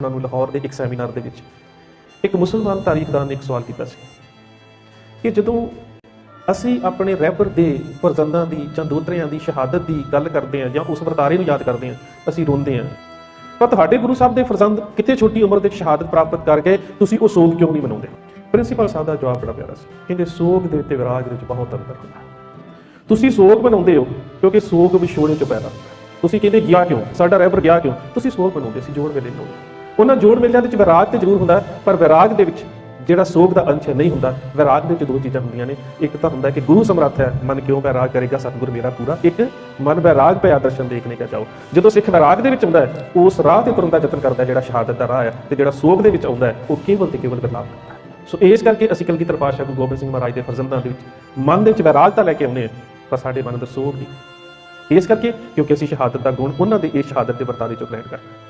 ਉਹਨਾਂ ਨੂੰ ਲਾਹੌਰ ਦੇ ਇੱਕ ਸੈਮੀਨਾਰ ਦੇ ਵਿੱਚ ਇੱਕ ਮੁਸਲਮਾਨ ਤਾਰੀਖਦਾਨ ਨੇ ਇੱਕ ਸਵਾਲ ਕੀਤਾ ਸੀ ਕਿ ਜਦੋਂ ਅਸੀਂ ਆਪਣੇ ਰਹਿਬਰ ਦੇ ਫਰਜ਼ੰਦਾਂ ਦੀ ਜਾਂ ਦੋਤਰਿਆਂ ਦੀ ਸ਼ਹਾਦਤ ਦੀ ਗੱਲ ਕਰਦੇ ਹਾਂ ਜਾਂ ਉਸ ਵਰਤਾਰੇ ਨੂੰ ਯਾਦ ਕਰਦੇ ਹਾਂ, ਅਸੀਂ ਰੋਂਦੇ ਹਾਂ। ਤਾਂ ਤੁਹਾਡੇ ਗੁਰੂ ਸਾਹਿਬ ਦੇ ਫਰਜ਼ੰਦ ਕਿਤੇ ਛੋਟੀ ਉਮਰ ਦੇ ਸ਼ਹਾਦਤ ਪ੍ਰਾਪਤ ਕਰ ਗਏ ਤੁਸੀਂ ਉਹ ਸੋਗ ਕਿਉਂ ਨਹੀਂ ਮਨਾਉਂਦੇ? ਪ੍ਰਿੰਸੀਪਲ ਸਾਹਿਬ ਦਾ ਜਵਾਬ ਬੜਾ ਪਿਆਰਾ ਸੀ। ਕਹਿੰਦੇ, ਸੋਗ ਦੇ ਤੇ ਵਿਰਾਜ ਵਿੱਚ ਬਹੁਤ ਅੰਤਰ ਹੁੰਦਾ ਤੁਸੀਂ ਸੋਗ ਮਨਾਉਂਦੇ ਹੋ ਕਿਉਂਕਿ ਸੋਗ ਵਿਛੋੜੇ ਚ ਪੈਦਾ ਹੁੰਦਾ ਤੁਸੀਂ ਕਹਿੰਦੇ, ਗਿਆ ਕਿਉਂ? ਸਾਡਾ ਰਹਿਬਰ ਗਿਆ ਕਿਉਂ? ਤੁਸੀਂ ਸੋਗ ਮਨਾਉਂਦੇ ਸੀ, ਜੋੜ ਵੇਲੇ ਮਨਾਉਂਦੇ ਉਹਨਾਂ ਜੋੜ ਮੇਲਿਆਂ ਦੇ ਵਿੱਚ ਵਿਰਾਗ ਤੇ ਜ਼ਰੂਰ ਹੁੰਦਾ, ਪਰ ਵਿਰਾਗ ਦੇ ਵਿੱਚ ਜਿਹੜਾ ਸੋਗ ਦਾ ਅੰਸ਼ ਨਹੀਂ ਹੁੰਦਾ। ਵਿਰਾਗ ਦੇ ਵਿੱਚ ਦੋ ਚੀਜ਼ਾਂ ਹੁੰਦੀਆਂ ਨੇ। ਇੱਕ ਤਾਂ ਹੁੰਦਾ ਕਿ ਗੁਰੂ ਸਮਰੱਥ ਹੈ, ਮਨ ਕਿਉਂ ਵਿਰਾਗ ਕਰੇਗਾ, ਸਤਿਗੁਰ ਮੇਰਾ ਪੂਰਾ। ਇੱਕ, ਮਨ ਵਿਰਾਗ ਪਿਆ ਦਰਸ਼ਨ ਦੇਖਣੇ ਕਾ ਚਾਹੋ ਜਦੋਂ ਸਿੱਖ ਵਿਰਾਗ ਦੇ ਵਿੱਚ ਹੁੰਦਾ ਹੈ, ਉਸ ਰਾਹ ਤੇ ਤੁਰਨ ਦਾ ਯਤਨ ਕਰਦਾ ਜਿਹੜਾ ਸ਼ਹਾਦਤ ਦਾ ਰਾਹ ਹੈ ਤੇ ਜਿਹੜਾ ਸੋਗ ਦੇ ਵਿੱਚ ਆਉਂਦਾ ਹੈ, ਉਹ ਕੇਵਲ ਤੇ ਕੇਵਲ ਵਿਰਲਾਪ ਕਰਦਾ ਹੈ ਸੋ ਇਸ ਕਰਕੇ ਅਸੀਂ ਕਲਗੀਧਰ ਪਾਤਸ਼ਾਹ ਗੁਰੂ ਗੋਬਿੰਦ ਸਿੰਘ ਮਹਾਰਾਜ ਦੇ ਫਰਜ਼ੰਦਾਂ ਦੇ ਵਿੱਚ ਮਨ ਦੇ ਵਿੱਚ ਵਿਰਾਗਤਾ ਲੈ ਕੇ ਆਉਂਦੇ ਹਾਂ, ਪਰ ਸਾਡੇ ਮਨ ਦਾ ਸੋਗ ਨਹੀਂ। ਇਸ ਕਰਕੇ ਕਿਉਂਕਿ ਅਸੀਂ ਸ਼ਹਾਦਤ ਦਾ ਗੁਣ, ਉਹਨਾਂ ਦੇ ਇਸ ਸ਼ਹਾਦਤ ਦੇ ਵਰਤਾਰੇ ਚੋਂ ਗ੍ਰਹਿਣ ਕਰਦੇ ਹਾਂ।